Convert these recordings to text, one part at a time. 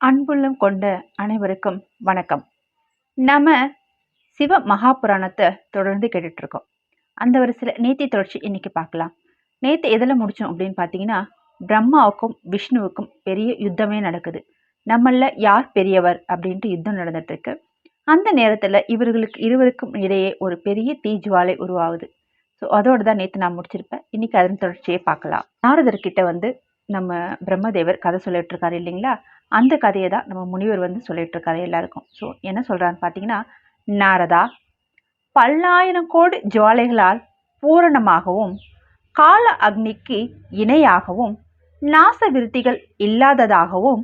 அன்புள்ளம் கொண்ட அனைவருக்கும் வணக்கம். நம்ம சிவ மகாபுராணத்தை தொடர்ந்து கேட்டுட்ருக்கோம். அந்த ஒரு சில நேத்தி தொடர்ச்சி இன்னைக்கு பார்க்கலாம். நேத்து எதில் முடிச்சோம் அப்படின்னு பார்த்தீங்கன்னா பிரம்மாவுக்கும் விஷ்ணுவுக்கும் பெரிய யுத்தமே நடக்குது. நம்மள யார் பெரியவர் அப்படின்ட்டு யுத்தம் நடந்துட்டுருக்கு அந்த நேரத்தில் இவர்களுக்கு இருவருக்கும் இடையே ஒரு பெரிய தீஜுவாலை உருவாகுது. ஸோ அதோடு தான் நேற்று நான் முடிச்சிருப்பேன். இன்னைக்கு அதன் தொடர்ச்சியை பார்க்கலாம். நாரதர்கிட்ட வந்து நம்ம பிரம்மதேவர் கதை சொல்லிட்டு இருக்காரு இல்லைங்களா? அந்த கதையை தான் நம்ம முனிவர் வந்து சொல்லிட்டு இருக்காரு எல்லாருக்கும். ஸோ என்ன சொல்கிறான்னு பார்த்தீங்கன்னா நாரதா பல்லாயிரம் கோடி ஜுவாலைகளால் பூரணமாகவும் கால அக்னிக்கு இணையாகவும் நாச விருத்திகள் இல்லாததாகவும்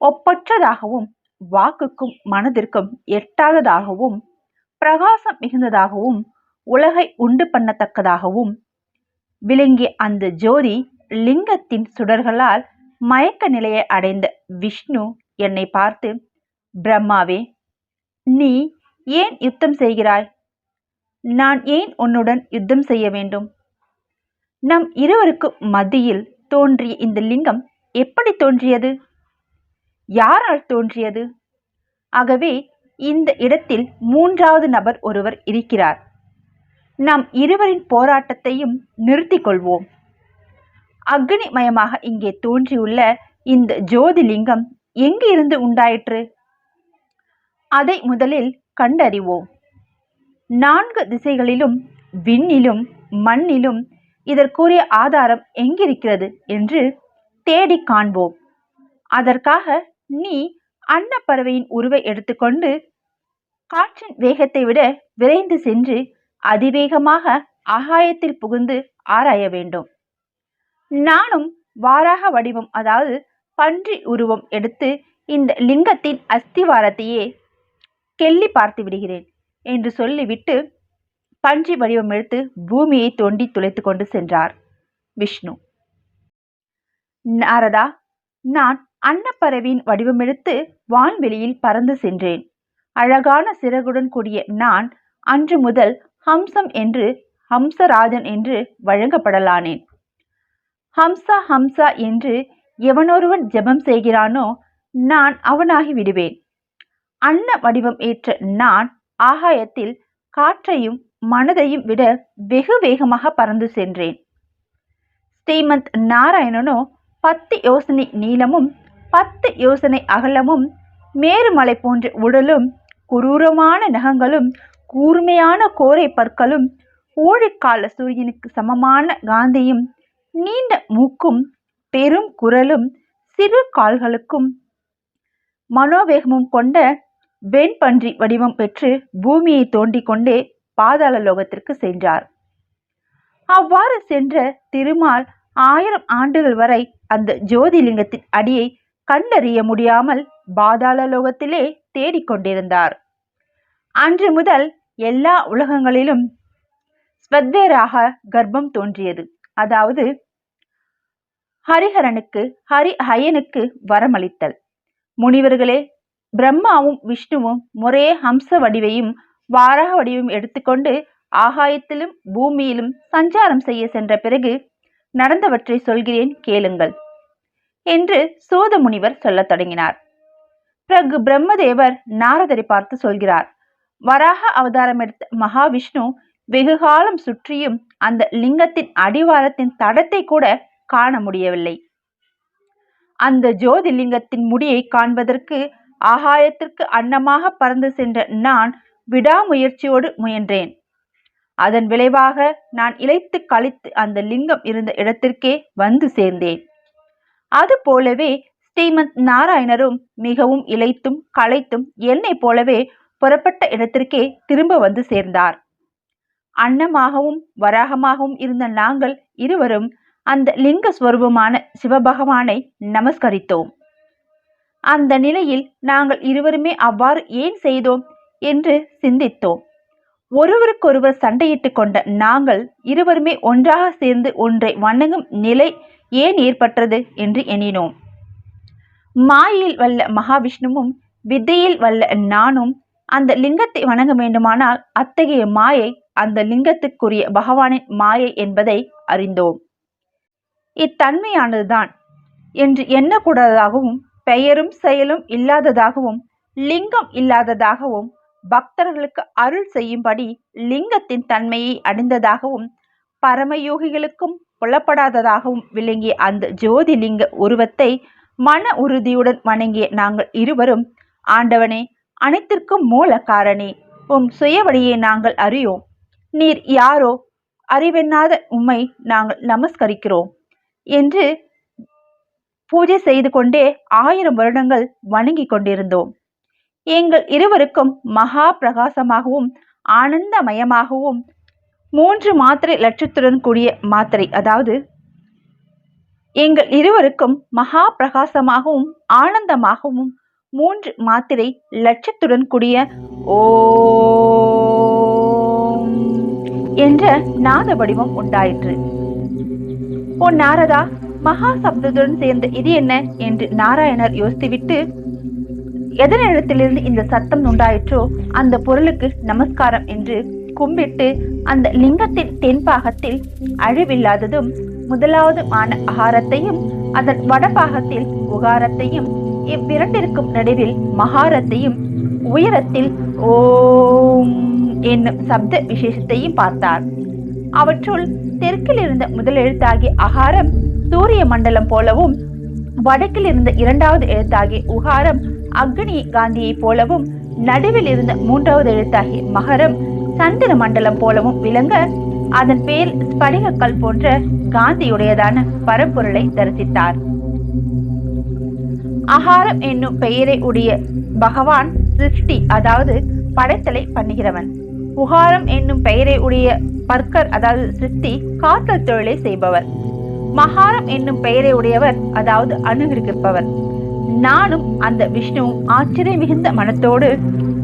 ஒப்பற்றதாகவும் வாக்குக்கும் மனதிற்கும் எட்டாததாகவும் பிரகாசம் மிகுந்ததாகவும் உலகை உண்டு பண்ணத்தக்கதாகவும் விளங்கிய அந்த ஜோதி லிங்கத்தின் சுடர்களால் மயக்க நிலையை அடைந்த விஷ்ணு என்னை பார்த்து பிரம்மாவே நீ ஏன் யுத்தம் செய்கிறாய்? நான் ஏன் உன்னுடன் யுத்தம் செய்ய வேண்டும்? நம் இருவருக்கும் மத்தியில் தோன்றிய இந்த லிங்கம் எப்படி தோன்றியது? யாரால் தோன்றியது? ஆகவே இந்த இடத்தில் மூன்றாவது நபர் ஒருவர் இருக்கிறார். நாம் இருவரின் போராட்டத்தையும் நிறுத்திக் கொள்வோம். அக்னிமயமாக இங்கே தோன்றியுள்ள இந்த ஜோதிலிங்கம் எங்கிருந்து உண்டாயிற்று? அதை முதலில் கண்டறிவோம். நான்கு திசைகளிலும் விண்ணிலும் மண்ணிலும் இதற்குரிய ஆதாரம் எங்கிருக்கிறது என்று தேடி காண்போம். அதற்காக நீ அன்னப்பறவையின் உருவை எடுத்துக்கொண்டு காற்றின் வேகத்தை விட விரைந்து சென்று அதிவேகமாக ஆகாயத்தில் புகுந்து ஆராய வேண்டும். நானும் வாராக வடிவம் அதாவது பன்றி உருவம் எடுத்து இந்த லிங்கத்தின் அஸ்திவாரத்தையே கெள்ளி பார்த்து விடுகிறேன் என்று சொல்லிவிட்டு பன்றி வடிவம் எடுத்து பூமியை தோண்டி துளைத்து கொண்டு சென்றார் விஷ்ணு. நாரதா நான் அன்னப்பறவையின் வடிவமெடுத்து வான்வெளியில் பறந்து சென்றேன். அழகான சிறகுடன் கூடிய நான் அன்று முதல் ஹம்சம் என்று ஹம்சராஜன் என்று வழங்கப்படலானேன். ஹம்சா ஹம்சா என்று எவனொருவன் ஜெபம் செய்கிறானோ நான் அவனாகி விடுவேன். அன்ன வடிவம் ஏற்ற நான் ஆகாயத்தில் காற்றையும் மனதையும் விட வெகு வேகமாக பறந்து சென்றேன். ஸ்ரீமந்த் நாராயணனோ பத்து யோசனை நீளமும் பத்து யோசனை அகலமும் மேருமலை போன்ற உடலும் குரூரமான நகங்களும் கூர்மையான கோரை பற்களும் ஊழிக்கால சூரியனுக்கு சமமான காந்தியும் நீண்ட மூக்கும் பெரும் குரலும் சிறு கால்களுக்கும் மனோவேகமும் கொண்ட வெண்பன்றி வடிவம் பெற்று பூமியை தோண்டிக் கொண்டே பாதாள லோகத்திற்கு சென்றார். அவ்வாறு சென்ற திருமால் ஆயிரம் ஆண்டுகள் வரை அந்த ஜோதிலிங்கத்தின் அடியை கண்டறிய முடியாமல் பாதாள லோகத்திலே தேடிக்கொண்டிருந்தார் அன்று முதல் எல்லா உலகங்களிலும் ஸ்வத்வேராக கர்ப்பம் தோன்றியது. அதாவது ஹரிஹரனுக்கு ஹரி ஹயனுக்கு வரமளித்தல். முனிவர்களே பிரம்மாவும் விஷ்ணுவும் முறையே ஹம்ச வடிவையும் வாராக வடிவையும் எடுத்துக்கொண்டு ஆகாயத்திலும் பூமியிலும் சஞ்சாரம் செய்ய சென்ற பிறகு நடந்தவற்றை சொல்கிறேன் கேளுங்கள் என்று சோத முனிவர் சொல்லத் தொடங்கினார். பிறகு பிரம்மதேவர் நாரதரை பார்த்து சொல்கிறார் வராக அவதாரம் எடுத்த மகாவிஷ்ணு வெகுகாலம் சுற்றியும் அந்த லிங்கத்தின் அடிவாரத்தின் தடத்தை கூட காண முடியவில்லை. அந்த ஜோதிலிங்கத்தின் முடியை காண்பதற்கு ஆகாயத்திற்கு அன்னமாக பறந்து சென்ற நான் விடாமுயற்சியோடு முயன்றேன். அதன் விளைவாக நான் இழைத்து கழித்து அந்த லிங்கம் இருந்த இடத்திற்கே வந்து சேர்ந்தேன். அது போலவே ஸ்ரீமந்த் நாராயணரும் மிகவும் இழைத்தும் களைத்தும் என்னை போலவே புறப்பட்ட இடத்திற்கே திரும்ப வந்து சேர்ந்தார். அன்னமாகவும் வராகமாகவும் இருந்த நாங்கள் இருவரும் அந்த லிங்க ஸ்வரூபமான சிவபகவானை நமஸ்கரித்தோம். அந்த நிலையில் நாங்கள் இருவருமே அவ்வாறு ஏன் செய்தோம் என்று சிந்தித்தோம். ஒருவருக்கொருவர் சண்டையிட்டு கொண்ட நாங்கள் இருவருமே ஒன்றாக சேர்ந்து ஒன்றை வணங்கும் நிலை ஏன் ஏற்பட்டது என்று எண்ணினோம். மாயில் வல்ல மகாவிஷ்ணுவும் வித்தையில் வல்ல நானும் அந்த லிங்கத்தை வணங்க வேண்டுமானால் அத்தகைய மாயை அந்த லிங்கத்துக்குரிய பகவானின் மாயை என்பதை அறிந்தோம். இத்தன்மையானதுதான். என்று எண்ணக்கூடாததாகவும் பெயரும் செயலும் இல்லாததாகவும் லிங்கம் இல்லாததாகவும் பக்தர்களுக்கு அருள் செய்யும்படி லிங்கத்தின் தன்மையை அடைந்ததாகவும் பரமயோகிகளுக்கும் புலப்படாததாகவும் விளங்கிய அந்த ஜோதிலிங்க உருவத்தை மன உறுதியுடன் வணங்கிய நாங்கள் இருவரும் ஆண்டவனே அனைத்திற்கும் மூல காரணி உம் சுயவழியை நாங்கள் அறியோம். நீர் யாரோ? அறிவெண்ணாத உம்மை நாங்கள் நமஸ்கரிக்கிறோம். என்று பூஜை செய்து கொண்டே ஆயிரம் வருடங்கள் வணங்கிக் கொண்டிருந்தோம். எங்கள் இருவருக்கும் மகா பிரகாசமாகவும் ஆனந்தமயமாகவும் மூன்று மாத்திரை லட்சத்துடன் கூடிய மாத்திரை அதாவது எங்கள் இருவருக்கும் மகா பிரகாசமாகவும் ஆனந்தமாகவும் மூன்று மாத்திரை லட்சத்துடன் கூடிய ஓ என்ற நாத வடிவம் உண்டாயிற்று. ஓ நாரதா மகா சப்தத்துடன் சேர்ந்த இது என்ன? என்று நாராயணர் யோசித்துவிட்டு எதனிடத்திலிருந்து இந்த சத்தம் உண்டாயிற்றோ அந்த பொருளுக்கு நமஸ்காரம் என்று கும்பிட்டு அந்த லிங்கத்தின் தென்பாகத்தில் அழிவில்லாததும் முதலாவது மான அகாரத்தையும் அதன் வடபாகத்தில் உகாரத்தையும் இவ்விரண்டிற்கும் நடுவில் மகாரத்தையும் உயரத்தில் ஓம் என்னும் சப்த விசேஷத்தையும் பார்த்தார். அவற்றுள் தெற்கில் இருந்த முதல் எழுத்தாகிய அகாரம் சூரிய மண்டலம் போலவும் வடக்கில் இருந்த இரண்டாவது எழுத்தாகிய உகாரம் அக்னி காந்தியைப் போலவும் நடுவில் இருந்த மூன்றாவது எழுத்தாகிய மகரம் சந்திர மண்டலம் போலவும் விளங்க அதன் பேர் ஸ்படிகக்கல் போன்ற காந்தியுடையதான பரம்பொருளை தரிசித்தார். அகாரம் என்னும் பெயரை உடைய பகவான் சிருஷ்டி அதாவது படைத்தலை பண்ணுகிறவன். புகாரம் என்னும் பெயரை உடைய பர்க்கர் அதாவது சித்தி காத்தல் தொழிலை செய்பவர். மகாரம் என்னும் பெயரை உடையவர் அதாவது அனுகிருப்பவர் நானும் அந்த விஷ்ணுவும் ஆச்சரியம் மிகுந்த மனத்தோடு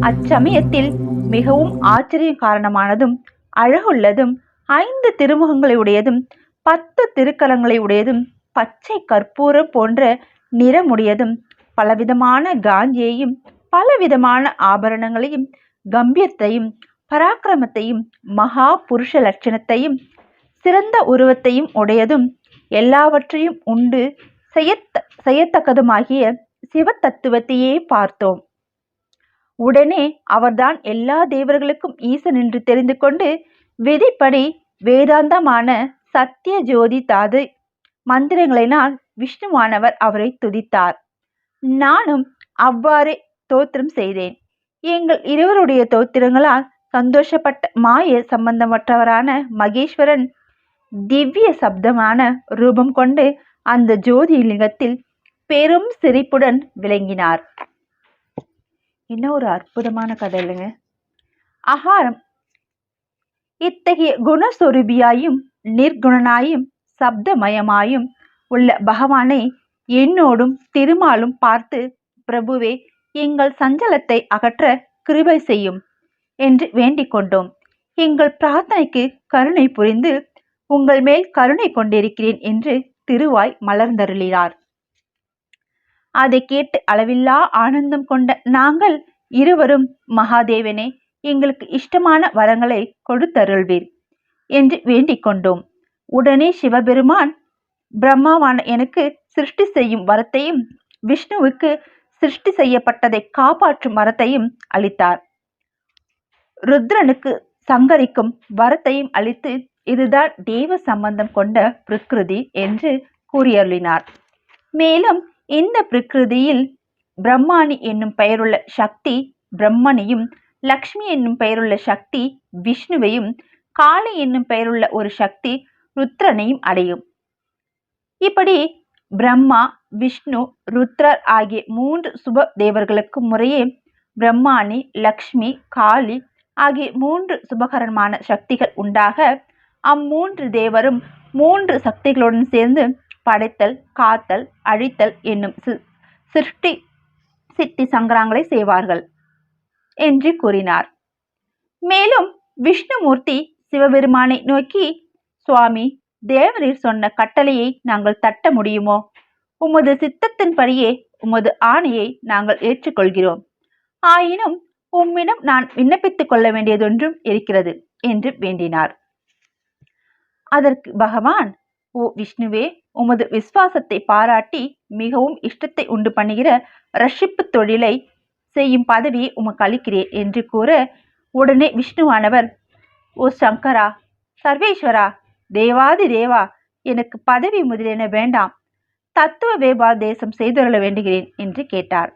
அச்சமயத்தில் மிகவும் ஆச்சரியம் காரணமானதும் அழகுள்ளதும் ஐந்து திருமுகங்களை உடையதும் பத்து திருக்கலங்களை உடையதும் பச்சை கற்பூரம் போன்ற நிறமுடையதும் பலவிதமான காந்தியையும் பலவிதமான ஆபரணங்களையும் கம்பீரத்தையும் பராக்கிரமத்தையும் மகா புருஷ லட்சணத்தையும் சிறந்த உருவத்தையும் உடையதும் எல்லாவற்றையும் உண்டு செய்யத்த செய்யத்தக்கதுமாகிய சிவத்தத்துவத்தையே பார்த்தோம். உடனே அவர்தான் எல்லா தேவர்களுக்கும் ஈசன் என்று தெரிந்து கொண்டு விதிப்படி வேதாந்தமான சத்திய ஜோதி தாது மந்திரங்களினால் விஷ்ணுவானவர் அவரை துதித்தார். நானும் அவ்வாறே தோத்திரம் செய்தேன். எங்கள் இருவருடைய தோத்திரங்களால் சந்தோஷப்பட்ட மாய சம்பந்தமற்றவரான மகேஸ்வரன் திவ்ய சப்தமான ரூபம் கொண்டு அந்த ஜோதி லிங்கத்தில் பெரும் சிரிப்புடன் விளங்கினார். என்ன ஒரு அற்புதமான கதை இல்லைங்க? அகாரம் இத்தகைய குணஸ்வரூபியாயும் நிர்குணனாயும் சப்தமயமாயும் உள்ள பகவானை என்னோடும் திருமாலும் பார்த்து பிரபுவே எங்கள் சஞ்சலத்தை அகற்ற கிருபை செய்யும். என்று வேண்டிக் கொண்டோம். எங்கள் பிரார்த்தனைக்கு கருணை புரிந்து உங்கள் மேல் கருணை கொண்டிருக்கிறேன் என்று திருவாய் மலர்ந்தருளினார். அதை கேட்டு அளவில்லா ஆனந்தம் கொண்ட நாங்கள் இருவரும் மகாதேவனே எங்களுக்கு இஷ்டமான வரங்களை கொடுத்தருள்வீர் என்று வேண்டிக் கொண்டோம். உடனே சிவபெருமான் பிரம்மாவான எனக்கு சிருஷ்டி செய்யும் வரத்தையும் விஷ்ணுவுக்கு சிருஷ்டி செய்யப்பட்டதை காப்பாற்றும் வரத்தையும் அளித்தார். ருத்ரனுக்கு சங்கரிக்கும் வரத்தையும் அளித்து இதுதான் தேவ சம்பந்தம் கொண்ட பிரகிருதி என்று கூறியருளினார். மேலும் இந்த பிரகிருதியில் பிரம்மாணி என்னும் பெயருள்ள சக்தி பிரம்மனையும் லக்ஷ்மி என்னும் பெயருள்ள சக்தி விஷ்ணுவையும் காளி என்னும் பெயருள்ள ஒரு சக்தி ருத்ரனையும் அடையும். இப்படி பிரம்மா விஷ்ணு ருத்ரர் ஆகிய மூன்று சுப தேவர்களுக்கு முறையே பிரம்மாணி லக்ஷ்மி காளி ஆகிய மூன்று சுபகரமான சக்திகள் உண்டாக அம்மூன்று தேவரும் மூன்று சக்திகளுடன் சேர்ந்து படைத்தல் காத்தல் அழித்தல் என்னும் சிருஷ்டி சித்தி சங்கராங்களை செய்வார்கள் என்று கூறினார். மேலும் விஷ்ணுமூர்த்தி சிவபெருமானை நோக்கி சுவாமி தேவரீர் சொன்ன கட்டளையை நாங்கள் தட்ட முடியுமோ? உமது சித்தத்தின்படியே உமது ஆணையை நாங்கள் ஏற்றுக்கொள்கிறோம். ஆயினும் உம்மிடம் நான் விண்ணப்பித்துக் கொள்ள வேண்டியதொன்றும் இருக்கிறது என்று வேண்டினார். அதற்கு பகவான் ஓ விஷ்ணுவே உமது விசுவாசத்தை பாராட்டி மிகவும் இஷ்டத்தை உண்டு பண்ணுகிற ரஷிப்பு தொழிலை செய்யும் பதவியை உமக்கு அளிக்கிறேன் என்று கூற உடனே விஷ்ணுவானவர் ஓ சங்கரா சர்வேஸ்வரா தேவாதி தேவா எனக்கு பதவி முதலியன வேண்டாம். தத்துவ வேபாதேசம் செய்துள்ள வேண்டுகிறேன் என்று கேட்டார்.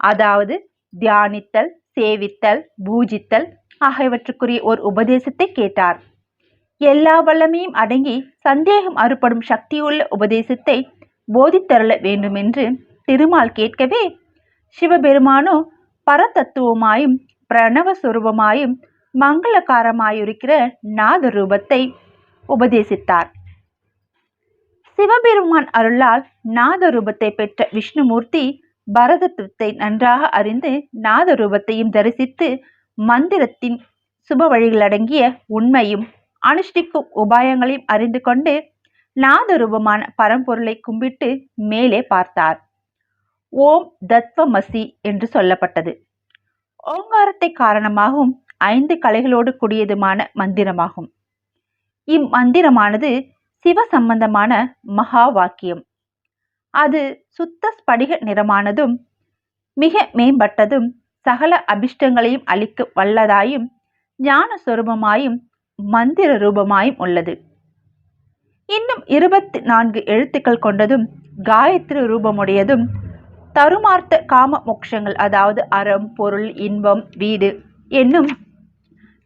அதாவது தியானித்தல் சேவித்தல் பூஜித்தல் ஆகியவற்றுக்குரிய ஒரு உபதேசத்தை கேட்டார். எல்லா வல்லமையும் அடங்கி சந்தேகம் அறுபடும் சக்தியுள்ள உபதேசத்தை போதித்தருள வேண்டுமென்று திருமால் கேட்கவே சிவபெருமானோ பரதத்துவமாயும் பிரணவ சுரூபமாயும் மங்களகாரமாயிருக்கிற நாத ரூபத்தை உபதேசித்தார். சிவபெருமான் அருளால் நாத ரூபத்தை பெற்ற விஷ்ணுமூர்த்தி பரதத்துவத்தை நன்றாக அறிந்து நாத ரூபத்தையும் தரிசித்து மந்திரத்தின் சுப வழிகளடங்கிய உண்மையும் அனுஷ்டிக்கும் உபாயங்களையும் அறிந்து கொண்டு நாத ரூபமான பரம்பொருளை கும்பிட்டு மேலே பார்த்தார். ஓம் தத்வமசி என்று சொல்லப்பட்டது. ஓங்காரத்தை காரணமாகவும் ஐந்து கலைகளோடு கூடியதுமான மந்திரமாகும். இம்மந்திரமானது சிவ சம்பந்தமான மகா வாக்கியம். அது சுத்த ஸ்படிக நிறமானதும் மிக மேம்பட்டதும் சகல அபிஷ்டங்களையும் அளிக்க வல்லதாயும் ஞான சொரூபமாயும் மந்திர ரூபமாயும் உள்ளது. இன்னும் இருபத்தி நான்கு எழுத்துக்கள் கொண்டதும் காயத்ரி ரூபமுடையதும் தருமார்த்த காம மோட்சங்கள் அதாவது அறம் பொருள் இன்பம் வீடு என்னும்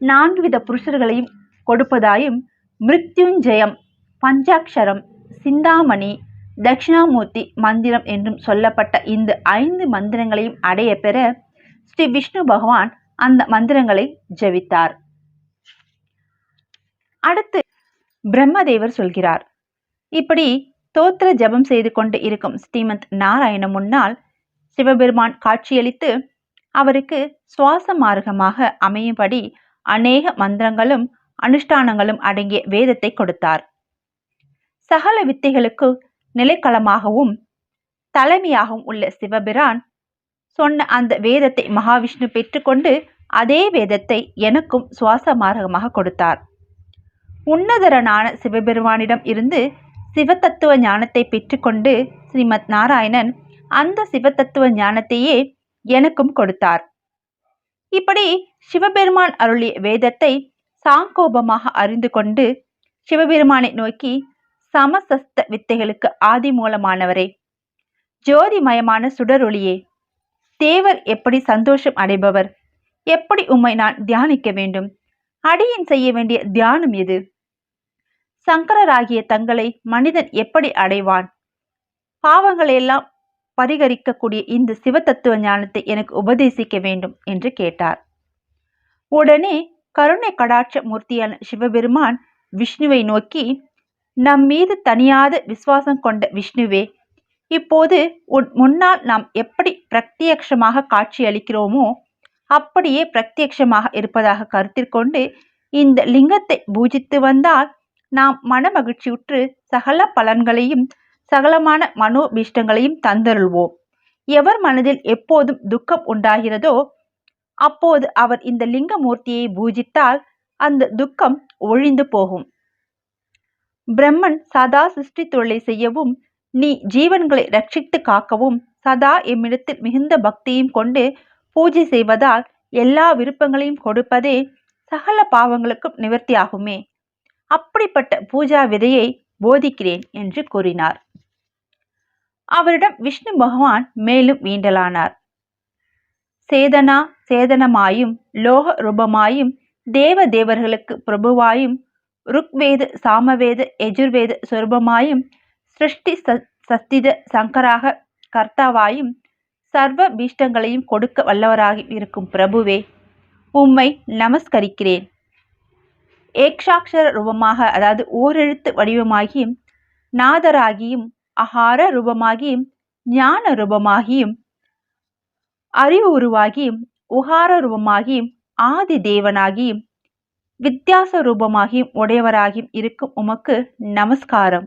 நான்கு வித புருஷர்களையும் கொடுப்பதாயும் மிருத்யுஞ்சயம் பஞ்சாட்சரம் சிந்தாமணி தட்சிணாமூர்த்தி மந்திரம் என்றும் சொல்லப்பட்ட இந்த ஐந்து மந்திரங்களையும் அடைய பெற ஸ்ரீ விஷ்ணு பகவான் அந்த மந்திரங்களை ஜெபித்தார். அடுத்து பிரம்மதேவர் சொல்கிறார். இப்படி தோத்திர ஜபம் செய்து கொண்டு இருக்கும் ஸ்ரீமந்த் நாராயண முன்னால் சிவபெருமான் காட்சியளித்து அவருக்கு சுவாச மார்க்கமாக அமையும்படி அநேக மந்திரங்களும் அனுஷ்டானங்களும் அடங்கிய வேதத்தை கொடுத்தார். சகல வித்தைகளுக்கு நிலைக்களமாகவும் தலைமையாகவும் உள்ள சிவபிரான் சொன்ன அந்த வேதத்தை மகாவிஷ்ணு பெற்றுக்கொண்டு அதே வேதத்தை எனக்கும் சுவாச மார்க்கமாக கொடுத்தார். உன்னதரனான சிவபெருமானிடம் இருந்து சிவதத்துவ ஞானத்தை பெற்றுக்கொண்டு ஸ்ரீமத் நாராயணன் அந்த சிவதத்துவ ஞானத்தையே எனக்கும் கொடுத்தார். இப்படி சிவபெருமான் அருளிய வேதத்தை சாங்கோபமாக அறிந்து கொண்டு சிவபெருமானை நோக்கி சமசஸ்த வித்தைகளுக்கு ஆதி மூலமானவரே. ஜோதிமயமான சுடரொளியே தேவர் எப்படி சந்தோஷம் அடைபவர்? எப்படி உம்மை நான் தியானிக்க வேண்டும்? அடியின் செய்ய வேண்டிய தியானம் எது? சங்கரராகிய தங்களை மனிதன் எப்படி அடைவான்? பாவங்களையெல்லாம் பரிகரிக்கக்கூடிய இந்த சிவதத்துவ ஞானத்தை எனக்கு உபதேசிக்க வேண்டும் என்று கேட்டார். உடனே கருணை கடாட்ச மூர்த்தியான சிவபெருமான் விஷ்ணுவை நோக்கி நம் மீது தனியாத விசுவாசம் கொண்ட விஷ்ணுவே இப்போது உன் முன்னால் நாம் எப்படி பிரத்யக்ஷமாக காட்சியளிக்கிறோமோ அப்படியே பிரத்யக்ஷமாக இருப்பதாக கருத்தில் கொண்டு இந்த லிங்கத்தை பூஜித்து வந்தால் நாம் மனமகிழ்ச்சியுற்று சகல பலன்களையும் சகலமான மனோபீஷ்டங்களையும் தந்தருள்வோம். எவர் மனதில் எப்போதும் துக்கம் உண்டாகிறதோ அப்போது அவர் இந்த லிங்கமூர்த்தியை பூஜித்தால் அந்த துக்கம் ஒழிந்து போகும். பிரம்மன் சதா சிருஷ்டி தொழிலை செய்யவும் நீ ஜீவன்களை ரட்சித்து காக்கவும் சதா எம்மிடத்தில் மிகுந்த பக்தியும் கொண்டு பூஜை செய்வதால் எல்லா விருப்பங்களையும் கொடுப்பதே சகல பாவங்களுக்கும் நிவர்த்தியாகுமே. அப்படிப்பட்ட பூஜா விதையை போதிக்கிறேன் என்று கூறினார். அவரிடம் விஷ்ணு பகவான் மேலும் வீண்டலானார் சேதனா சேதனமாயும் லோக ரூபமாயும் தேவ தேவர்களுக்கு பிரபுவாயும் ருக்வேத சாமவேத எஜுர்வேத சொரூபமாயும் சிருஷ்டி சஸ்தித சங்கராக கர்த்தாவாயும் சர்வ பீஷ்டங்களையும் கொடுக்க வல்லவராகி இருக்கும் பிரபுவே உம்மை நமஸ்கரிக்கிறேன். ஏக்ஷாட்சர ரூபமாக அதாவது ஓரெழுத்து வடிவமாகியும் நாதராகியும் அகார ரூபமாகியும் ஞான ரூபமாகியும் அறிவு உருவாகியும் உகார ரூபமாகியும் ஆதி தேவனாகியும் வித்தியாச ரூபமாகியும் உடையவராகியும் இருக்கும் உமக்கு நமஸ்காரம்.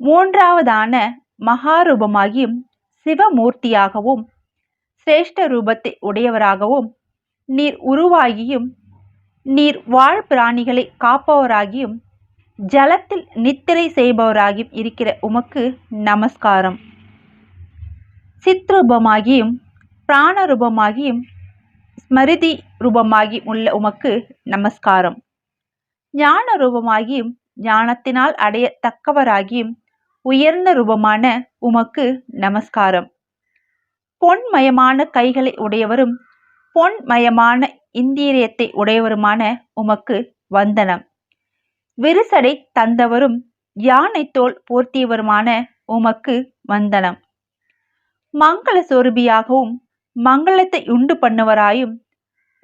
மூன்றாவதான மகாரூபமாகியும் சிவமூர்த்தியாகவும் சிரேஷ்ட ரூபத்தை உடையவராகவும் நீர் உருவாகியும் நீர் வாழ் பிராணிகளை காப்பவராகியும் ஜலத்தில் நித்திரை செய்பவராகியும் இருக்கிற உமக்கு நமஸ்காரம். சித்ரூபமாகியும் பிராணரூபமாகியும் ஸ்மிருதி ரூபமாகி உள்ள உமக்கு நமஸ்காரம். ஞான ரூபமாகியும் ஞானத்தினால் அடைய தக்கவராகியும் உயர்ந்த ரூபமான உமக்கு நமஸ்காரம். பொன்மயமான கைகளை உடையவரும் பொன்மயமான இந்திரியத்தை உடையவருமான உமக்கு வந்தனம். விரிசடை தந்தவரும் யானை தோல் போர்த்தியவருமான உமக்கு வந்தனம். மங்கள சொரூபியாகவும் மங்களத்தை உண்டு பண்ணுவராயும்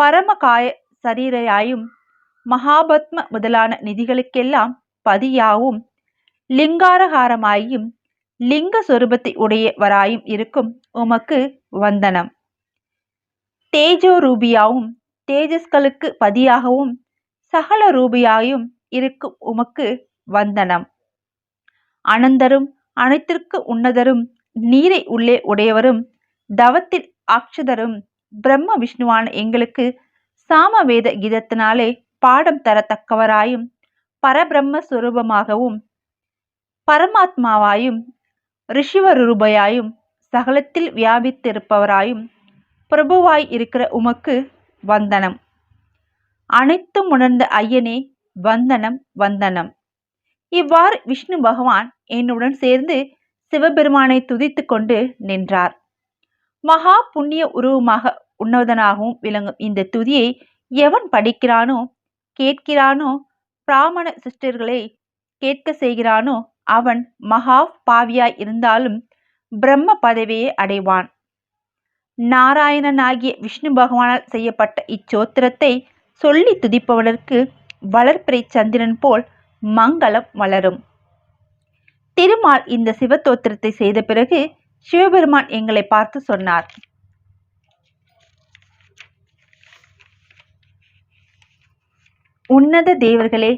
பரமகாய சரீரையாயும் மகாபத்ம முதலான நிதிகளுக்கெல்லாம் பதியாவும் லிங்காரகாரமாயும் லிங்க சொரூபத்தை உடையவராயும் இருக்கும் உமக்கு வந்தனம். தேஜோ ரூபியாவும் தேஜஸ்களுக்கு பதியாகவும் சகல ரூபியாயும் இருக்கும் உமக்கு வந்தனம். அனந்தரும் அனைத்திற்கு உன்னதரும் நீரை உள்ளே உடையவரும் தவத்தில் ஆக்ஷதரும் பிரம்ம விஷ்ணுவான எங்களுக்கு சாமவேத கீதத்தினாலே பாடம் தரத்தக்கவராயும் பரபிரம்ம சுரூபமாகவும் பரமாத்மாவாயும் ரிஷிவரூபையாயும் சகலத்தில் வியாபித்திருப்பவராயும் பிரபுவாய் இருக்கிற உமக்கு வந்தனம். அனைத்தும் உணர்ந்த ஐயனே வந்தனம் வந்தனம். இவ்வாறு விஷ்ணு பகவான் என்னுடன் சேர்ந்து சிவபெருமானை துதித்து கொண்டு நின்றார். மகா புண்ணிய உருவமாக உன்னதனாகவும் விளங்கும் இந்த துதியை எவன் படிக்கிறானோ கேட்கிறானோ பிராமண சிஸ்டர்களை கேட்க செய்கிறானோ அவன் மகா பாவியாய் இருந்தாலும் பிரம்ம பதவியை அடைவான். நாராயணனாகிய விஷ்ணு பகவானால் செய்யப்பட்ட இச்சோத்திரத்தை சொல்லி துதிப்பவனுக்கு வளர்ப்பிறை சந்திரன் போல் மங்களம் வளரும். திருமால் இந்த சிவத்தோத்திரத்தை செய்த பிறகு சிவபெருமான் எங்களை பார்த்து சொன்னார். உன்னத தேவர்களே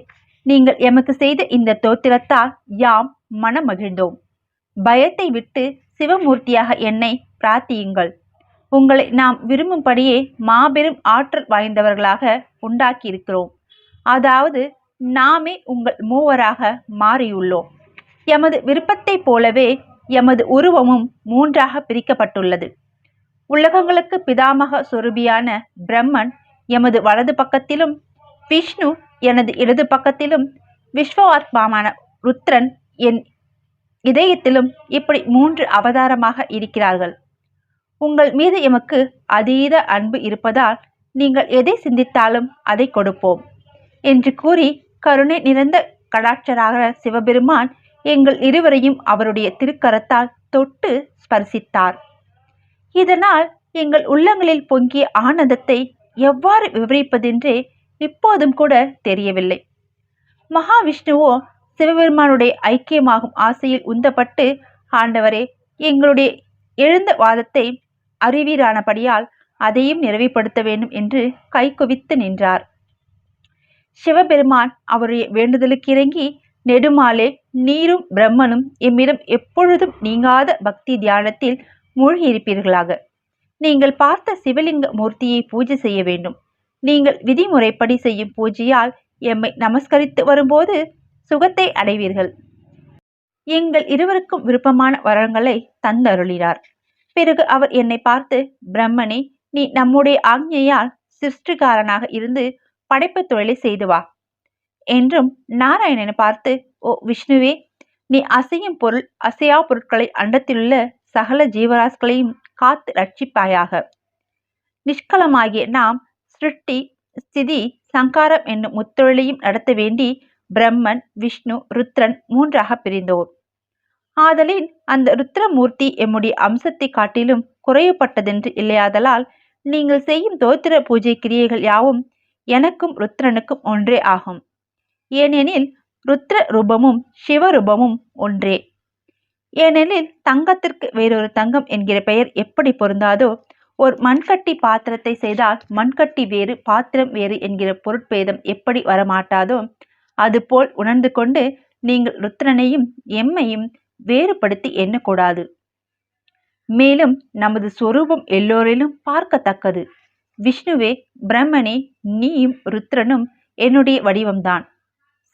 நீங்கள் எமக்கு செய்த இந்த தோத்திரத்தால் யாம் மனம் மகிழ்ந்தோம் பயத்தை விட்டு சிவமூர்த்தியாக என்னை பிரார்த்தியுங்கள். உங்களை நாம் விரும்பும்படியே மாபெரும் ஆற்றல் வாய்ந்தவர்களாக உண்டாக்கியிருக்கிறோம். அதாவது நாமே உங்கள் மூவராக மாறியுள்ளோம். எமது விருப்பத்தைப் போலவே எமது உருவமும் மூன்றாக பிரிக்கப்பட்டுள்ளது. உலகங்களுக்கு பிதாமக சொருபியான பிரம்மன் எமது வலது பக்கத்திலும் விஷ்ணு எனது இடது பக்கத்திலும் விஸ்வவாத்மாவான ருத்ரன் என் இதயத்திலும் இப்படி மூன்று அவதாரமாக இருக்கிறார்கள். உங்கள் மீது எமக்கு அதீத அன்பு இருப்பதால் நீங்கள் எதை சிந்தித்தாலும் அதை கொடுப்போம் என்று கூறி கருணை நிறைந்த கடாட்சராக சிவபெருமான் எங்கள் இருவரையும் அவருடைய திருக்கரத்தால் தொட்டு ஸ்பர்சித்தார். இதனால் எங்கள் உள்ளங்களில் பொங்கிய ஆனந்தத்தை எவ்வாறு விவரிப்பதென்றே இப்போதும் கூட தெரியவில்லை. மகாவிஷ்ணுவோ சிவபெருமானுடைய ஐக்கியமாகும் ஆசையில் உந்தப்பட்டு ஆண்டவரே எங்களுடைய எழுந்த வாதத்தை அறிவீரானபடியால் அதையும் நிறைவுபடுத்த வேண்டும் என்று கைகுவித்து நின்றார். சிவபெருமான் அவருடைய வேண்டுதலுக்கு இறங்கி நெடுமாலே நீரும் பிரம்மனும் எம்மிடம் எப்பொழுதும் நீங்காத பக்தி தியானத்தில் மூழ்கியிருப்பீர்களாக. நீங்கள் பார்த்த சிவலிங்க மூர்த்தியை பூஜை செய்ய வேண்டும். நீங்கள் விதிமுறைப்படி செய்யும் பூஜையால் எம்மை நமஸ்கரித்து வரும்போது சுகத்தை அடைவீர்கள். எங்கள் இருவருக்கும் விருப்பமான வரங்களை தந்தருளினார். பிறகு அவர் என்னை பார்த்து பிரம்மனே நீ நம்முடைய ஆக்ஞையால் சிருஷ்டிகாரனாக இருந்து படைப்பு தொழிலை செய்து வா. என்றும் நாராயணனை பார்த்து ஓ விஷ்ணுவே நீ அசையும் பொருள் அசையா பொருட்களை அண்டத்திலுள்ள சகல ஜீவராசிகளையும் காத்து ரட்சிப்பாயாக நிஷ்கலமாகிய நாம் சிருஷ்டி ஸ்திதி சங்காரம் என்னும் முத்தொழிலையும் நடத்த வேண்டி பிரம்மன் விஷ்ணு ருத்ரன் மூன்றாக பிரிந்தோர். ஆதலின் அந்த ருத்ரமூர்த்தி எம்முடைய அம்சத்தை காட்டிலும் குறையப்பட்டதென்று இல்லையாதலால் நீங்கள் செய்யும் தோத்திர பூஜை கிரியைகள் யாவும் எனக்கும் ருத்ரனுக்கும் ஒன்றே ஆகும். ஏனெனில் ருத்ர ரூபமும் சிவரூபமும் ஒன்றே. ஏனெனில் தங்கத்திற்கு வேறொரு தங்கம் என்கிற பெயர் எப்படி பொருந்தாதோ ஒரு மண்கட்டி பாத்திரத்தை செய்தால் மண்கட்டி வேறு பாத்திரம் வேறு என்கிற பொருட்பேதம் எப்படி வரமாட்டாதோ அதுபோல் உணர்ந்து கொண்டு நீங்கள் ருத்ரனையும் எம்மையும் வேறுபடுத்தி எண்ணக்கூடாது. மேலும் நமது சொரூபம் எல்லோரிலும் பார்க்கத்தக்கது. விஷ்ணுவே பிரம்மனே நீயும் ருத்ரனும் என்னுடைய வடிவம்தான்.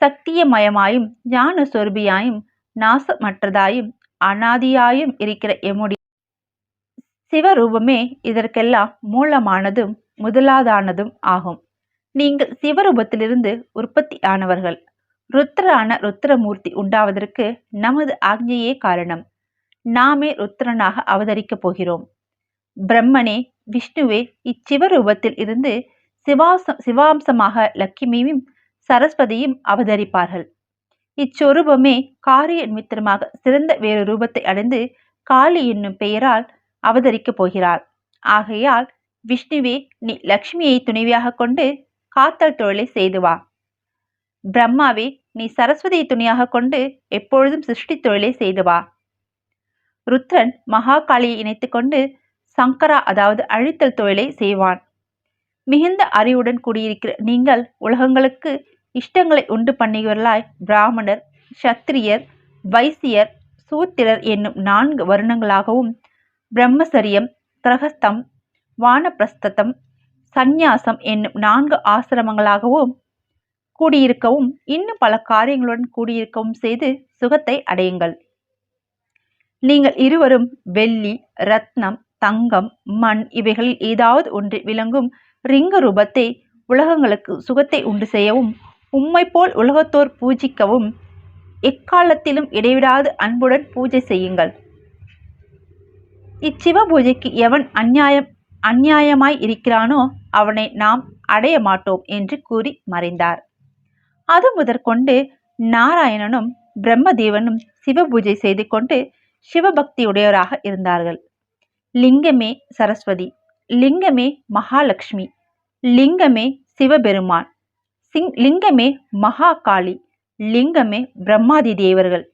சத்தியமயமாயும் ஞான சொருபியாயும் நாசமற்றதாயும் அனாதியாயும் இருக்கிற எம்முடைய சிவரூபமே இதற்கெல்லாம் மூலமானதும் முதலாதானதும் ஆகும். நீங்கள் சிவரூபத்திலிருந்து உற்பத்தி ஆனவர்கள். ருத்ரான ருத்ரமூர்த்தி உண்டாவதற்கு நமது ஆக்ஞையே காரணம். நாமே ருத்ரனாக அவதரிக்கப் போகிறோம். பிரம்மனே விஷ்ணுவே இச்சிவரூபத்தில் இருந்து சிவாசம் சிவாம்சமாக லட்சுமியும் சரஸ்வதியும் அவதரிப்பார்கள். இச்சொரூபமே காரிய நிமித்தமாக சிறந்த வேறு ரூபத்தை அடைந்து காளி என்னும் பெயரால் அவதரிக்கப் போகிறாள். ஆகையால் விஷ்ணுவே நீ லக்ஷ்மியை துணைவியாக கொண்டு காத்தல் தொழிலை செய்து வா. பிரம்மாவே நீ சரஸ்வதியை துணையாக கொண்டு எப்பொழுதும் சிருஷ்டி தொழிலை செய்து வா. ருத்ரன் மகாகாளியை இணைத்து கொண்டு சங்கரா அதாவது அழித்தல் தொழிலை செய்வான். மிகுந்த அறிவுடன் கூடியிருக்கிற நீங்கள் உலகங்களுக்கு இஷ்டங்களை உண்டு பண்ணியவர்களாய் பிராமணர் சத்திரியர் வைசியர் சூத்திரர் என்னும் நான்கு வருணங்களாகவும் பிரம்மசரியம் கிரகஸ்தம் வானப்பிரஸ்தம் சந்நியாசம் என்னும் நான்கு ஆசிரமங்களாகவும் கூடியிருக்கவும் இன்னும் பல காரியங்களுடன் கூடியிருக்கவும் செய்து சுகத்தை அடையுங்கள். நீங்கள் இருவரும் வெள்ளி ரத்னம் தங்கம் மண் இவைகளில் ஏதாவது ஒன்று விளங்கும் ரிங்க ரூபத்தை உலகங்களுக்கு சுகத்தை உண்டு செய்யவும் உம்மை போல் உலகத்தோர் பூஜிக்கவும் எக்காலத்திலும் இடைவிடாது அன்புடன் பூஜை செய்யுங்கள். இச்சிவ பூஜைக்கு எவன் அந்நியாயம் அந்நியாயமாய் இருக்கிறானோ அவனை நாம் அடைய மாட்டோம் என்று கூறி மறைந்தார். அது முதற்கொண்டு நாராயணனும் பிரம்மதேவனும் சிவபூஜை செய்து கொண்டு சிவபக்தியுடையவராக இருந்தார்கள். லிங்கமே சரஸ்வதி லிங்கமே மகாலட்சுமி லிங்கமே சிவபெருமான் சிங் லிங்கமே மகாகாளி லிங்கமே பிரம்மாதி தேவர்கள்.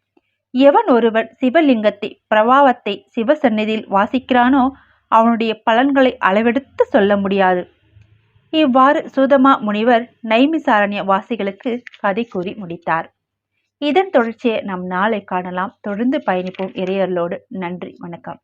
எவன் ஒருவன் சிவலிங்கத்தை பிரபாவத்தை சிவசந்நிதியில் வாசிக்கிறானோ அவனுடைய பலன்களை அளவெடுத்து சொல்ல முடியாது. இவ்வாறு சூதமா முனிவர் நைமிசாரண்ய வாசிகளுக்கு கதை கூறி முடித்தார். இதன் தொடர்ச்சியை நாம் நாளை காணலாம். தொடர்ந்து பயணிப்போம் இறையர்களோடு நன்றி. வணக்கம்.